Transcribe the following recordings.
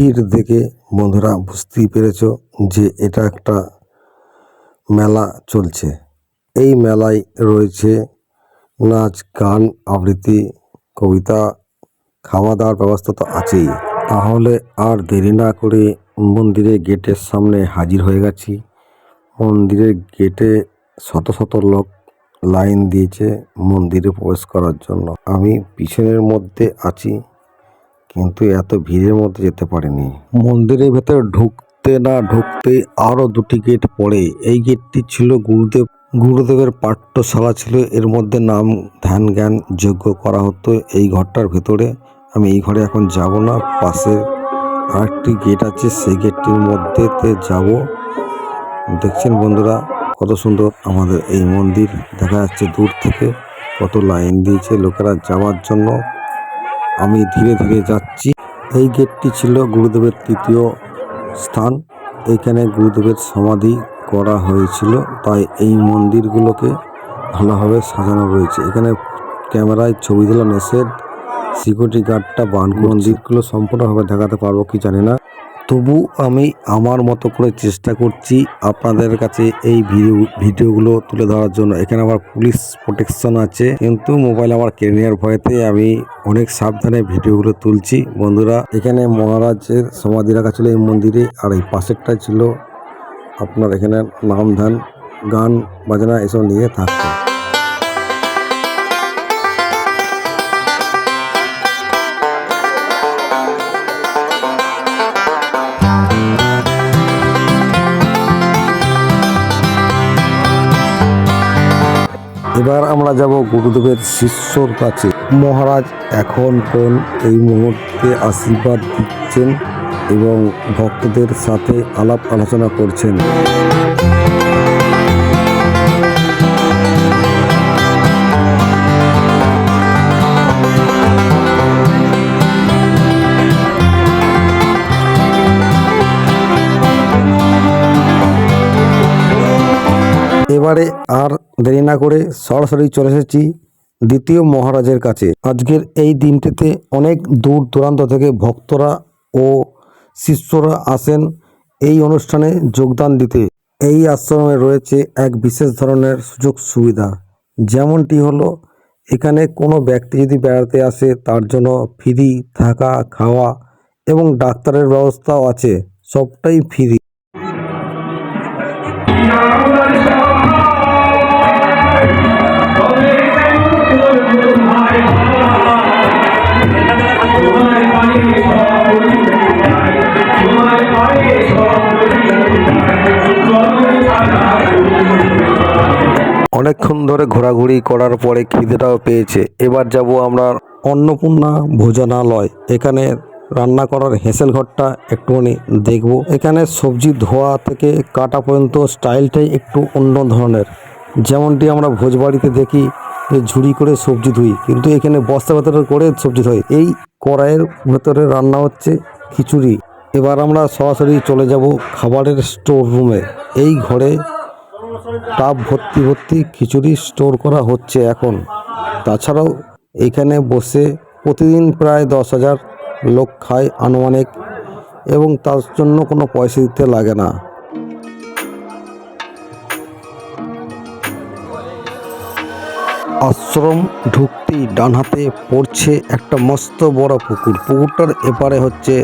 ভিড় দেখে বন্ধুরা বুঝতেই পেরেছ যে এটা একটা মেলা চলছে। এই মেলায় রয়েছে নাচ, গান, আবৃত্তি, কবিতা খাওয়া দাওয়ার ব্যবস্থা তো আছেই। তাহলে আর দেরি না করে মন্দিরের গেটের সামনে হাজির হয়ে গেছি। মন্দিরের গেটে শত শত লোক লাইন দিয়েছে মন্দিরে প্রবেশ করার জন্য। আমি পিছনের মধ্যে আছি। কিন্তু এত ভিড়ের মধ্যে যেতে পারিনি। মন্দিরের ভেতরে ঢুকতে না ঢুকতে আরও দুটি গেট পড়ে। এই গেটটি ছিল গুরুদেব, গুরুদেবের পাঠ্যশালা ছিল। এর মধ্যে নাম, ধ্যান, জ্ঞান যজ্ঞ করা হতো। এই ঘরটার ভেতরে আমি এই ঘরে এখন যাব না। পাশে আরেকটি গেট আছে, সেই গেটটির মধ্যেতে যাব। দেখছেন বন্ধুরা, কত সুন্দর আমাদের এই মন্দির। দেখা যাচ্ছে দূর থেকে কত লাইন দিয়েছে লোকেরা যাওয়ার জন্য। আমি ধীরে ধীরে যাচ্ছি। এই গেটটি ছিল গুরুদেবের তৃতীয় স্থান। এখানে গুরুদেবের সমাধি করা হয়েছিল। তাই এই মন্দিরগুলোকে ভালোভাবে সাজানো রয়েছে। এখানে ক্যামেরায় ছবি তোলা নিষেধ। সিকিউরিটি গার্ডটা বান মন্দিরগুলো সম্পূর্ণভাবে দেখাতে পারব কি জানি না। তবু আমি আমার মতো করে চেষ্টা করছি আপনাদের কাছে এই ভিডিও, ভিডিওগুলো তুলে ধরার জন্য। এখানে আমার পুলিশ প্রোটেকশন আছে, কিন্তু মোবাইল আমার কেড়ে নেওয়ার ভয়েতে আমি অনেক সাবধানে ভিডিওগুলো তুলছি। বন্ধুরা, এখানে মহারাজের সমাধি রাখা ছিল এই মন্দিরে, আর এই পাশেরটা ছিল আপনার এখানে নাম ধান গান বাজনা এসব নিয়ে থাকতো। এবার আমরা যাব গুরুদেবের শিষ্যর কাছে। মহারাজ এখন কোন এই মুহূর্তে আশীর্বাদ দিচ্ছেন এবং ভক্তদের সাথে আলাপ আলোচনা করছেন? এবারে আর দেরি না করে সরাসরি চলে এসেছি দ্বিতীয় মহারাজের কাছে। আজকের এই দিনটিতে অনেক দূর দূরান্ত থেকে ভক্তরা ও শিষ্যরা আসেন এই অনুষ্ঠানে যোগদান দিতে। এই আশ্রমে রয়েছে এক বিশেষ ধরনের সুযোগ সুবিধা। যেমনটি হলো, এখানে কোনো ব্যক্তি যদি বেড়াতে আসে, তার জন্য ফ্রি থাকা, খাওয়া এবং ডাক্তারের ব্যবস্থাও আছে। সবটাই ফ্রি। অনেকক্ষণ ধরে ঘোরাঘুরি করার পরে খিদেটাও পেয়েছে। এবার যাব আমরা অন্নপূর্ণা ভোজনালয়। এখানে রান্না করার হেসেল ঘরটা একটুখানি দেখব। এখানে সবজি ধোয়া থেকে কাটা পর্যন্ত স্টাইলটাই একটু অন্য ধরনের। যেমনটি আমরা ভোজবাড়িতে দেখি যে ঝুড়ি করে সবজি ধুই, কিন্তু এখানে বস্তা ভেতরে করে সবজি ধুই। এই কড়াইয়ের ভেতরে রান্না হচ্ছে খিচুড়ি। এবার আমরা সরাসরি চলে যাব খাবারের স্টোর রুমে এই ঘরে টাব ভর্তি ভর্তি খিচুড়ি স্টোর করা হচ্ছে এখন। তাছাড়াও এখানে বসে প্রতিদিন প্রায় দশ হাজার লোক খায় আনুমানিক এবং তার জন্য কোনো পয়সা দিতে লাগে না। আশ্রম ঢুকতেই ডান হাতে পড়ছে একটা মস্ত বড় পুকুর। পুকুরটার এপারে হচ্ছে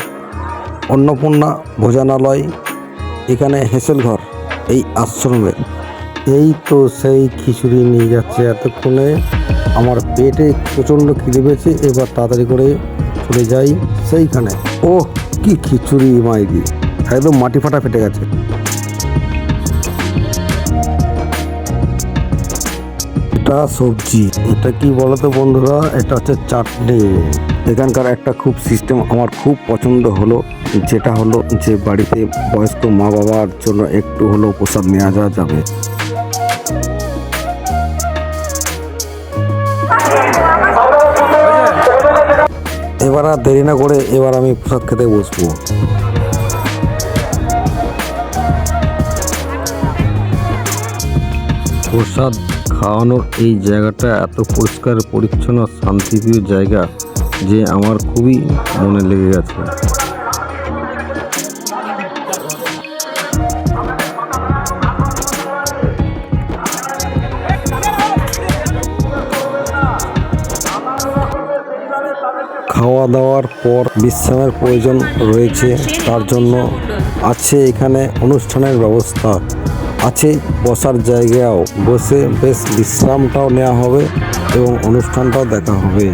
অন্নপূর্ণা ভোজনালয়, এখানে হেসেল ঘর এই আশ্রমে। এই তো সেই খিচুড়ি নিয়ে যাচ্ছে এতক্ষণে। আমার পেটে প্রচণ্ড খিদে পেয়েছে, এবার তাড়াতাড়ি করে চলে যাই সেইখানে। ও কি খিচুড়ি মাইরি একদম মাটি ফাটা ফেটে গেছে। এটা সবজি, এটা কি বলতো বন্ধুরা? এটা হচ্ছে চাটনি। এখানকার একটা খুব সিস্টেম আমার খুব পছন্দ হলো, যেটা হলো যে বাড়িতে বয়স্ক মা বাবার জন্য একটু হলেও প্রসাদ নেওয়া যাওয়া যাবে। এবার আর দেরি না করে এবার আমি প্রসাদ খেতে বসবো। প্রসাদ খাওয়ানোর এই জায়গাটা এত পরিষ্কার, পরিচ্ছন্ন, শান্তিপ্রিয় জায়গা যে আমার খুবই মনে লেগে গেছে। খাওয়া দাওয়ার পর বিশ্রামের প্রয়োজন রয়েছে, তার জন্য আছে এখানে অনুষ্ঠানের ব্যবস্থা। আছে বসার জায়গাও বসে বেশ বিশ্রামটাও নেওয়া হবে এবং অনুষ্ঠানটাও দেখা হবে।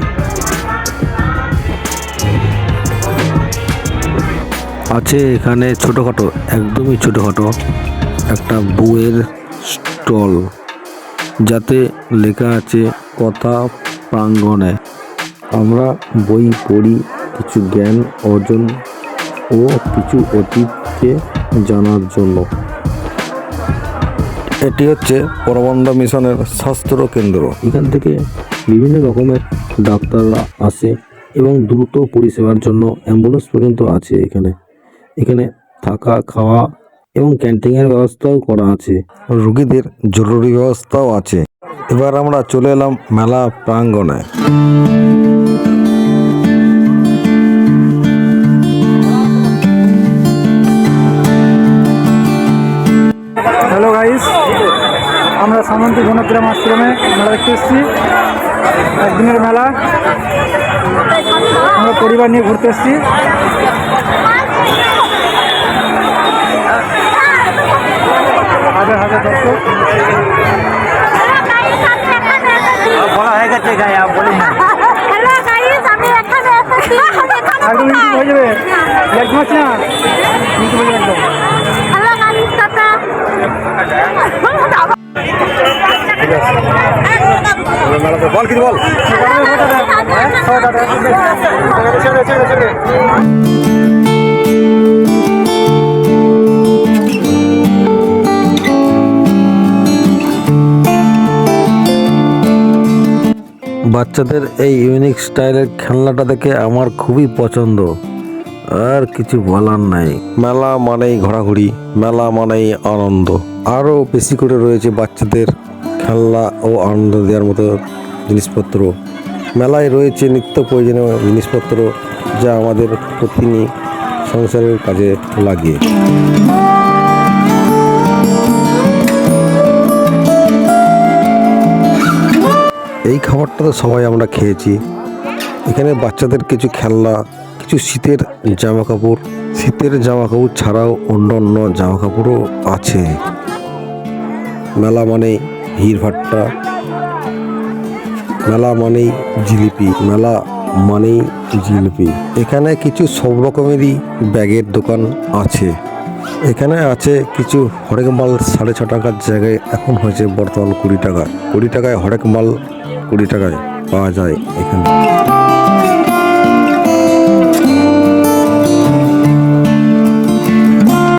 আছে এখানে ছোটোখাটো, একদমই ছোটোখাটো একটা বইয়ের স্টল, যাতে লেখা আছে কথা প্রাঙ্গণে। আমরা বই পড়ি কিছু জ্ঞান অর্জন ও কিছু অতীতকে জানার জন্য। এটি হচ্ছে পরবন্ধ মিশনের স্বাস্থ্য কেন্দ্র। এখান থেকে বিভিন্ন রকমের ডাক্তাররা আসে এবং দ্রুত পরিষেবার জন্য অ্যাম্বুলেন্স পর্যন্ত আছে এখানে। এখানে থাকা খাওয়া এবং ক্যান্টিনের ব্যবস্থাও করা আছে। রুগীদের জরুরি ব্যবস্থাও আছে। এবার আমরা চলে এলাম মেলা প্রাঙ্গণে। ঘনগ্রাম আশ্রমে মেলা দেখতে এসেছি। একদিনের মেলা। আমরা পরিবার নিয়ে ঘুরতে এসেছি। হাজার হাজার দর্শক। বলা হয়ে গেছে গায়ে বলি না। একদম হয়ে যাবে। একদম না। বল কি বল। ছেড়ে ছেড়ে বাচ্চাদের এই ইউনিক স্টাইলের খেলনাটা দেখে আমার খুবই পছন্দ। আর কিছু বলার নাই। মেলা মানেই ঘোরাঘুরি, মেলা মানেই আনন্দ। আরও বেশি করে রয়েছে বাচ্চাদের খেলনা ও আনন্দ দেওয়ার মতো জিনিসপত্র। মেলায় রয়েছে নিত্য প্রয়োজনীয় জিনিসপত্র যা আমাদের প্রতিনি সংসারের কাজে লাগে। এই খাবারটা তো সবাই আমরা খেয়েছি। এখানে বাচ্চাদের কিছু খেলনা, কিছু শীতের জামা কাপড় শীতের জামা কাপড় ছাড়াও অন্য অন্য জামা কাপড়ও আছে। মেলা মানে ভিড় ভাট্টা মেলা মানেই জিলিপি, মেলা মানেই জিলিপি। এখানে কিছু সব রকমেরই ব্যাগের দোকান আছে। এখানে আছে কিছু হরেক মাল সাড়ে ছ টাকার জায়গায় এখন হয়েছে বর্তমান কুড়ি টাকা কুড়ি টাকায় হরেক মাল কুড়ি টাকায় পাওয়া যায় এখানে।